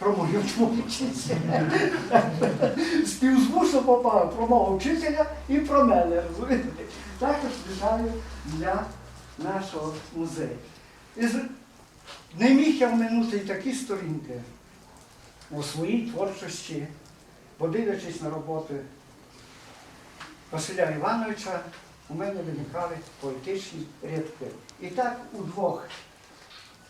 про мою творчість. Співзвучно попав про мого вчителя і про мене, розумієте? Також вітаю для нашого музею. І не міг я вминути і такі сторінки у своїй творчості, подивлячись на роботи Василя Івановича, у мене виникали поетичні рядки. І так у двох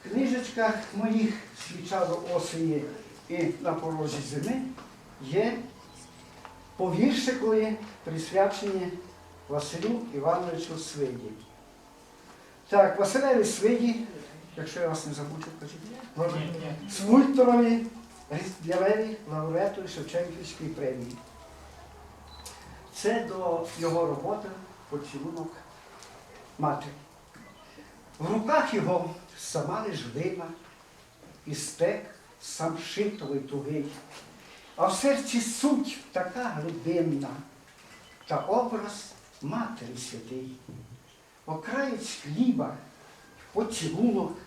книжечках моїх свічало осені і на порозі зими є повіршикові, присвячені Василю Івановичу Свиді. Так, Василеві Свиді, якщо я вас не забуду, кажіть, Свультерові Різдвявеві лауреату Шевченківської премії. Це до його роботи поцілунок матері. В руках його сама лиш глина і стек сам шитовий тугий, а в серці суть така глибинна та образ матері святий. Окраєць хліба, поцілунок,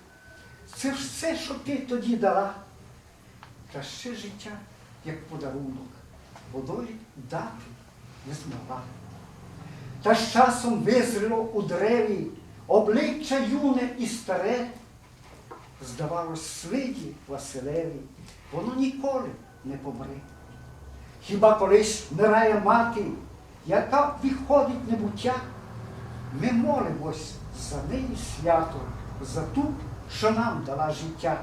це все, що ти тоді дала, та ще життя, як подарунок, бо долі дати не змогла. Та з часом визріло у древі обличчя юне і старе. Здавалось, свиді Василеві, воно ніколи не помре. Хіба колись вмирає мати, яка виходить небуття, ми молимось за неї свято, за ту, що нам дала життя.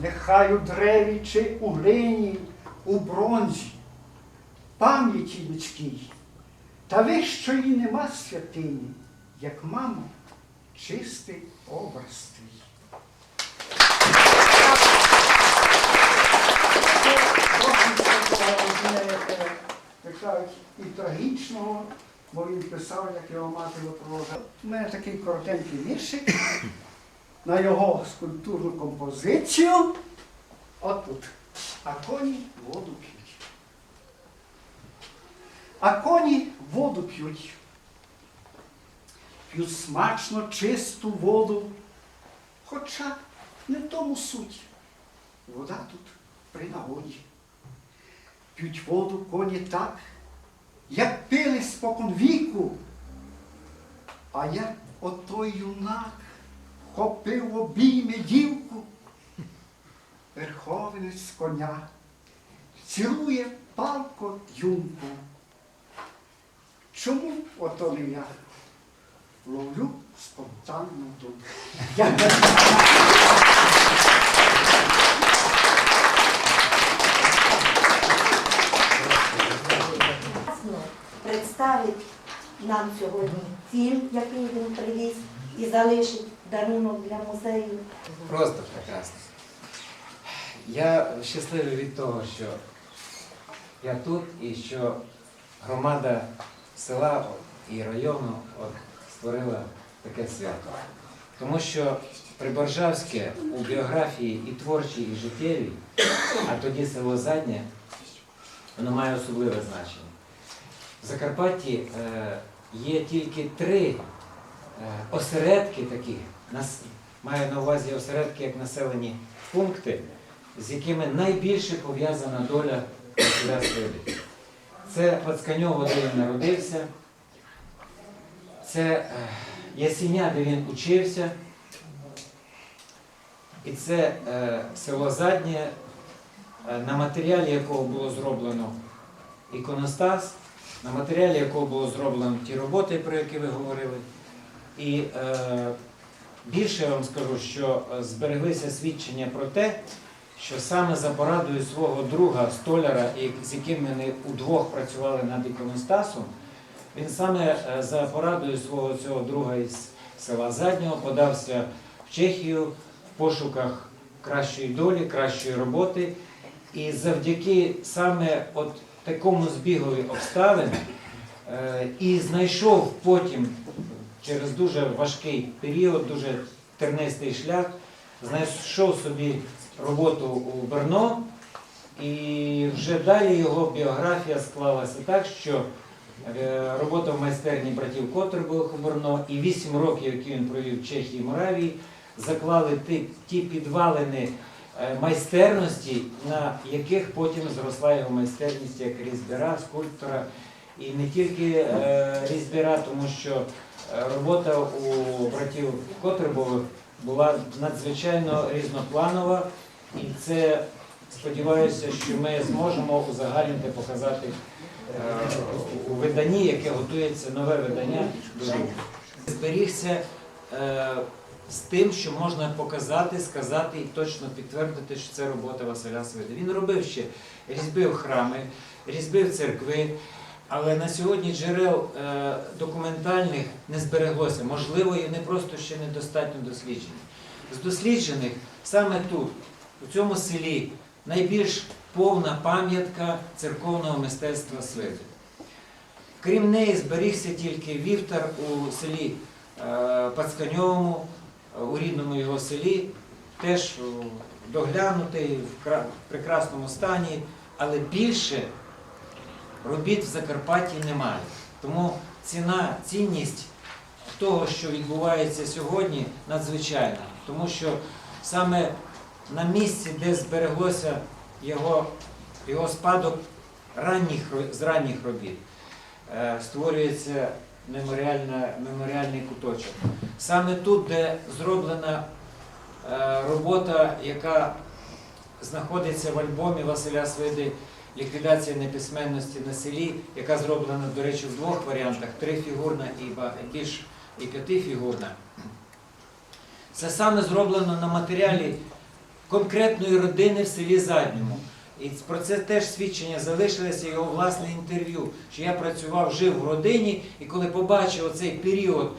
Нехай у древі чи у глині, у бронзі, пам'яті людській, та вищої нема святині, як мамо, чистий образ твій. Це трохи такого, знаєте, як кажуть, і трагічного, бо він писав, як його мати випроводжувала. У мене такий коротенький віршик на його скульптурну композицію. Отут. А коні воду п'ють. А коні воду п'ють. П'ють смачно чисту воду. Хоча не в тому суть. Вода тут при нагоді. П'ють воду коні так, як пили спокон віку. А як отой юнак хопив обійми дівку, верховенець з коня, цілує палко юнку. Чому ото не я ловлю спонтанну думку? Представить нам сьогодні фільм, який він привіз, і залишить дарунок для музею. Просто прекрасно. Я щасливий від того, що я тут і що громада села і району от, створила таке свято. Тому що Приборжавське у біографії і творчій, і життєвій, а тоді село Заднє, воно має особливе значення. В Закарпатті е, є тільки три е, осередки нас, маю на увазі осередки як населені пункти, з якими найбільше пов'язана доля Свиди. Це Пацканьово, де він народився, це е, Ясіня, де він учився, і це село Заднє, на матеріалі якого було зроблено іконостас, на матеріалі якого було зроблено ті роботи, про які ви говорили. І е, більше я вам скажу, що збереглися свідчення про те, що саме за порадою свого друга столяра, з яким ми удвох працювали над іконостасом, він саме е, за порадою свого цього друга із села Заднього подався в Чехію в пошуках кращої долі, кращої роботи. І завдяки саме от такому збігові обставин е, і знайшов потім через дуже важкий період, дуже тернистий шлях, знайшов собі роботу у Берно, і вже далі його біографія склалася так, що е, робота в майстерні братів Котрбових у Берно і 8 років, які він провів в Чехії і Моравії, заклали ті, підвалини майстерності, на яких потім зросла його майстерність як різьбяра, скульптора. І не тільки е, різьбяра, тому що е, робота у братів Котребових була надзвичайно різнопланова, і це сподіваюся, що ми зможемо узагальнити, показати е, у виданні, яке готується нове видання. Зберігся е, з тим, що можна показати, сказати і точно підтвердити, що це робота Василя Свиди. Він робив ще різьбив храми, різьбив церкви, але на сьогодні джерел е, документальних не збереглося. Можливо, і вони просто ще недостатньо досліджені. З досліджених саме тут, у цьому селі, найбільш повна пам'ятка церковного мистецтва Свиди. Крім неї, зберігся тільки вівтар у селі е, Пацканьовому, у рідному його селі, теж е, доглянутий в прекрасному стані, але більше робіт в Закарпатті немає. Тому ціна, цінність того, що відбувається сьогодні, надзвичайна. Тому що саме на місці, де збереглося його, його спадок ранніх, з ранніх робіт, е, створюється меморіальна, меморіальний куточок. Саме тут, де зроблена е, робота, яка знаходиться в альбомі Василя Свиди Ліквідація неписьменності на селі, яка зроблена, до речі, в двох варіантах: трифігурна і більш і п'ятифігурна. Це саме зроблено на матеріалі конкретної родини в селі Задньому. І про це теж свідчення залишилося його власне інтерв'ю, що я працював, жив в родині, і коли побачив оцей період,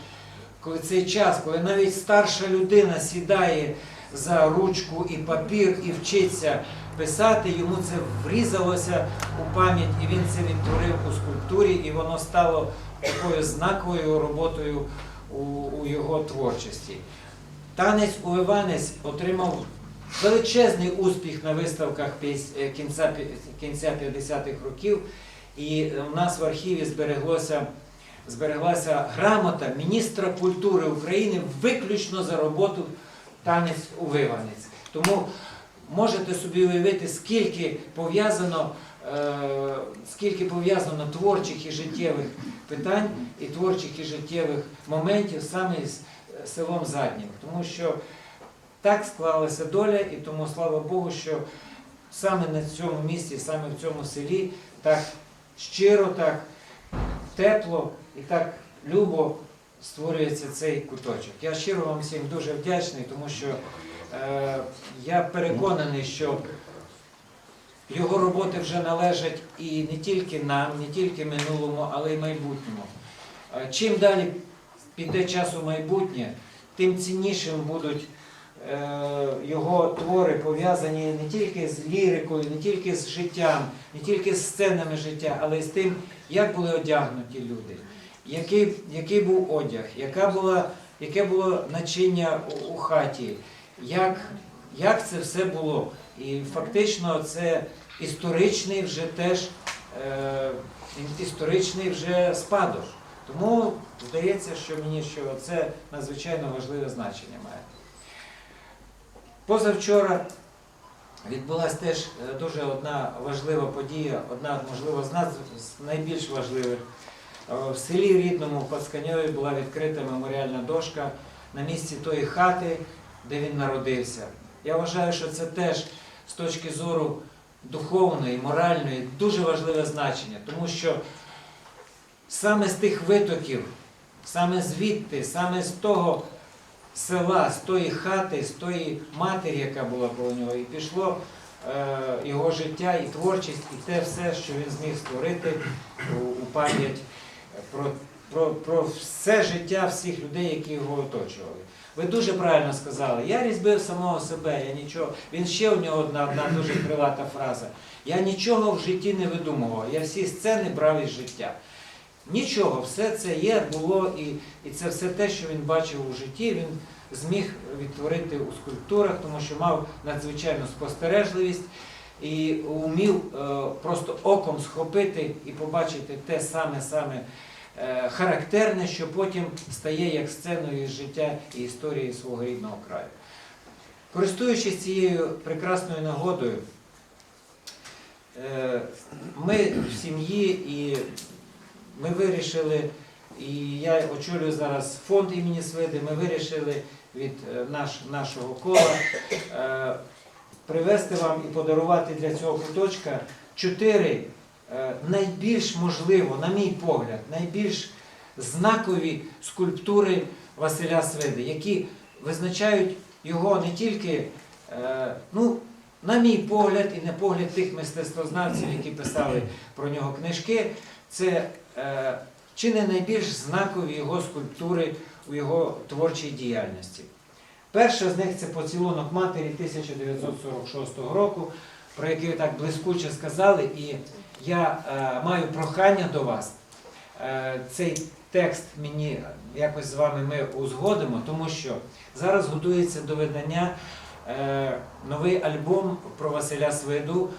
коли цей час, коли навіть старша людина сідає за ручку і папір і вчиться писати, йому це врізалося у пам'ять, і він це відтворив у скульптурі, і воно стало такою знаковою роботою у, у його творчості. Танець у Іванець отримав величезний успіх на виставках е, кінця, кінця 50-х років. І у нас в архіві збереглося, збереглася грамота міністра культури України виключно за роботу танець у Виванець. Тому можете собі уявити, скільки пов'язано, е, скільки пов'язано творчих і життєвих питань і творчих і життєвих моментів саме з е, селом Заднім. Тому що так склалася доля, і тому слава Богу, що саме на цьому місці, саме в цьому селі так щиро, так тепло і так любо створюється цей куточок. Я щиро вам всім дуже вдячний, тому що е, я переконаний, що його роботи вже належать і не тільки нам, не тільки минулому, але й майбутньому. Е, Чим далі піде час у майбутнє, тим ціннішим будуть його твори пов'язані не тільки з лірикою, не тільки з життям, не тільки з сценами життя, але й з тим, як були одягнуті люди, який, який був одяг, яка була, яке було начиння у, у хаті, як, як це все було. І фактично це історичний вже теж е, історичний вже спадок. Тому здається, що мені що це надзвичайно важливе значення має. Позавчора відбулася теж е, дуже одна важлива подія, одна, можливо, з нас з найбільш важливих. Е, В селі рідному Пацканьові була відкрита меморіальна дошка на місці тої хати, де він народився. Я вважаю, що це теж з точки зору духовної, моральної, дуже важливе значення, тому що саме з тих витоків, саме звідти, саме з того села, з тої хати, з тої матері, яка була коло нього, і пішло е, його життя і творчість, і те все, що він зміг створити у, у пам'ять про, про, про все життя всіх людей, які його оточували. Ви дуже правильно сказали. Я різьбив самого себе, я нічого. Він ще у нього одна, одна дуже крилата фраза. Я нічого в житті не видумував. Я всі сцени брав із життя. Нічого, все це є, було, і, і це все те, що він бачив у житті, він зміг відтворити у скульптурах, тому що мав надзвичайну спостережливість і умів е, просто оком схопити і побачити те саме саме е, характерне, що потім стає як сценою життя і історії свого рідного краю. Користуючись цією прекрасною нагодою, е, ми в сім'ї і ми вирішили, і я очолюю зараз фонд імені Свиди, ми вирішили від е, наш, нашого кола е, привезти вам і подарувати для цього куточка чотири е, найбільш можливо, на мій погляд, найбільш знакові скульптури Василя Свиди, які визначають його не тільки, е, ну, на мій погляд, і на погляд тих мистецтвознавців, які писали про нього книжки, це чи не найбільш знакові його скульптури у його творчій діяльності. Перша з них це поцілунок матері 1946 року, про який ви так блискуче сказали, і я е, маю прохання до вас. Е, цей текст мені якось з вами ми узгодимо, тому що зараз готується до видання е, новий альбом про Василя Свиду.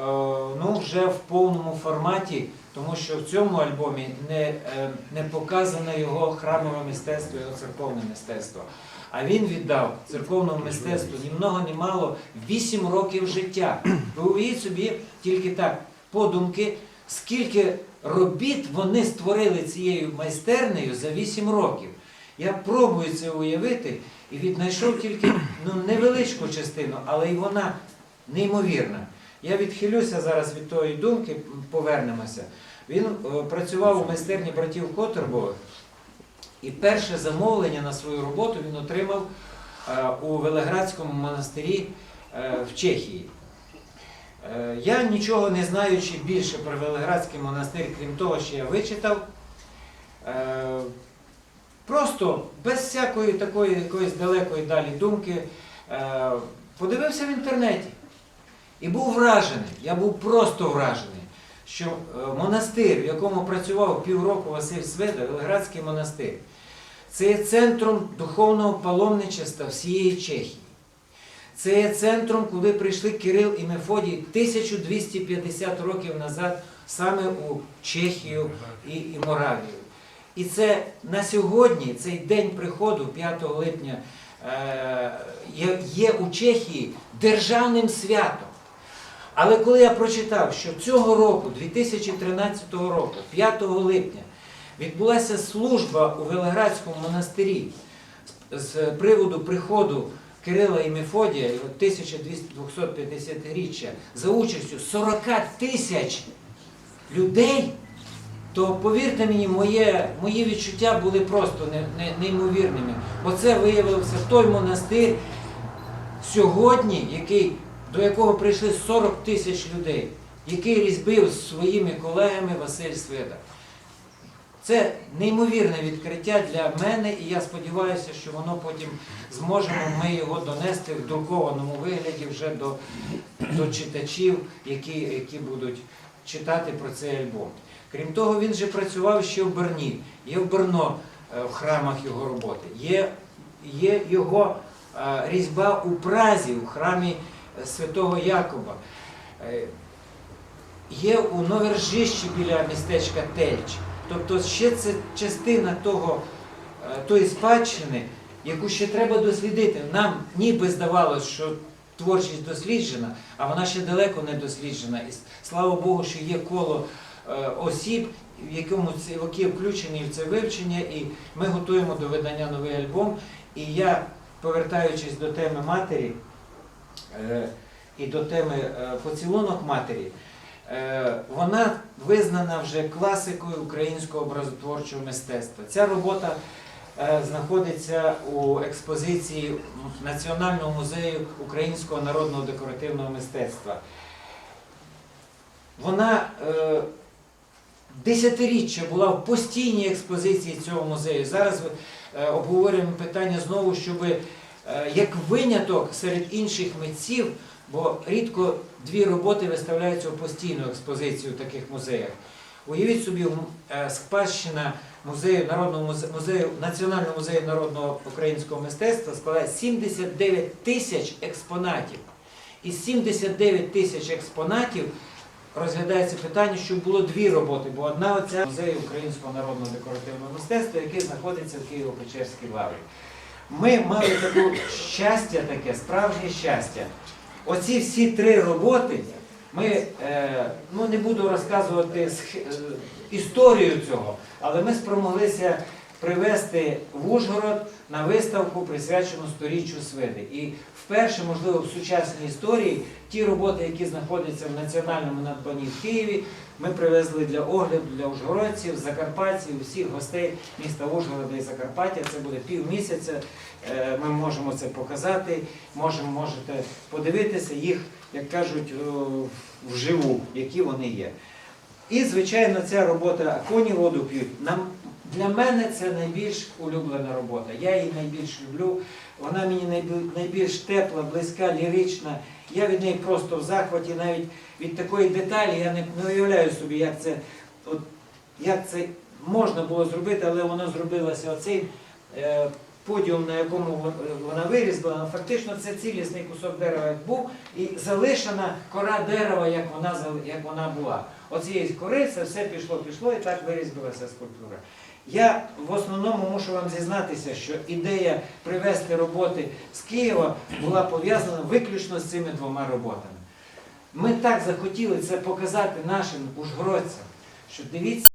Е, Ну, вже в повному форматі, тому що в цьому альбомі не, е, не показане його храмове мистецтво, його церковне мистецтво. А він віддав церковному мистецтву ні много, ні мало 8 років життя. Ви уявіть собі тільки так, подумки, скільки робіт вони створили цією майстернею за 8 років. Я пробую це уявити і віднайшов тільки ну, невеличку частину, але і вона неймовірна. Я відхилюся зараз від тої думки, повернемося. Він е, працював у майстерні братів Которбових, і перше замовлення на свою роботу він отримав е, у Велеградському монастирі е, в Чехії. Я нічого не знаючи більше про Велеградський монастир, крім того, що я вичитав, просто без всякої такої якоїсь далекої далі думки, подивився в інтернеті і був вражений. Я був просто вражений, що е, монастир, в якому працював півроку Василь Сведа, Велеградський монастир, це є центром духовного паломничества всієї Чехії. Це є центром, куди прийшли Кирил і Мефодій 1250 років назад саме у Чехію і, і Моравію. І це на сьогодні, цей день приходу, 5 липня, е, є, є у Чехії державним святом. Але коли я прочитав, що цього року, 2013 року, 5 липня, відбулася служба у Велеградському монастирі з- приводу приходу Кирила і Мефодія, 1250-річчя, за участю 40 тисяч людей, то повірте мені, моє, мої відчуття були просто не, не, неймовірними. Бо це виявився той монастир сьогодні, який, до якого прийшли 40 тисяч людей, який різьбив з своїми колегами Василь Свида. Це неймовірне відкриття для мене, і я сподіваюся, що воно потім зможемо ми його донести в друкованому вигляді вже до, до читачів, які, які будуть читати про цей альбом. Крім того, він же працював ще в Берні. Є в Берно е, в храмах його роботи. Є, є його е, різьба у Празі, у храмі святого Якоба. Е, Є у Новержищі біля містечка Тельч. Тобто ще це частина того, е, тої спадщини, яку ще треба дослідити. Нам ніби здавалося, що творчість досліджена, а вона ще далеко не досліджена. І слава Богу, що є коло е, осіб, в якому які включені в це вивчення, і ми готуємо до видання новий альбом. І я, повертаючись до теми матері і до теми е, поцілунок матері, е, вона визнана вже класикою українського образотворчого мистецтва. Ця робота е, знаходиться у експозиції Національного музею українського народного декоративного мистецтва. Вона е, десятиріччя була в постійній експозиції цього музею. Зараз е, обговорюємо питання знову, щоб е, як виняток серед інших митців, бо рідко дві роботи виставляються у постійну експозицію в таких музеях. Уявіть собі, е, спадщина музею народного музею Національного музею народного українського мистецтва складає 79 тисяч експонатів. Із 79 тисяч експонатів розглядається питання, щоб було дві роботи, бо одна оця музею українського народного декоративного мистецтва, який знаходиться в Києво-Печерській лаврі. Ми мали таке щастя, таке справжнє щастя. Оці всі три роботи, ми е, ну не буду розказувати е, історію цього, але ми спромоглися привезти в Ужгород на виставку, присвячену сторіччю Свиди. І вперше, можливо, в сучасній історії ті роботи, які знаходяться в національному надбанні в Києві, ми привезли для огляду для ужгородців, закарпатців, всіх гостей міста Ужгорода і Закарпаття. Це буде півмісяця. Е, Ми можемо це показати, можемо, можете подивитися їх, як кажуть, вживу, які вони є. І, звичайно, ця робота коні воду п'ють. Нам, для мене це найбільш улюблена робота. Я її найбільш люблю. Вона мені найбільш тепла, близька, лірична. Я від неї просто в захваті, навіть від такої деталі я не, не уявляю собі, як це, от, як це можна було зробити, але воно зробилося оцей е, подіум, на якому вона вирізблена. Фактично це цілісний кусок дерева як був, і залишена кора дерева, як вона, як вона була. Оцієї кори це все пішло, пішло, і так вирізбилася скульптура. Я в основному мушу вам зізнатися, що ідея привезти роботи з Києва була пов'язана виключно з цими двома роботами. Ми так захотіли це показати нашим ужгородцям, що дивіться,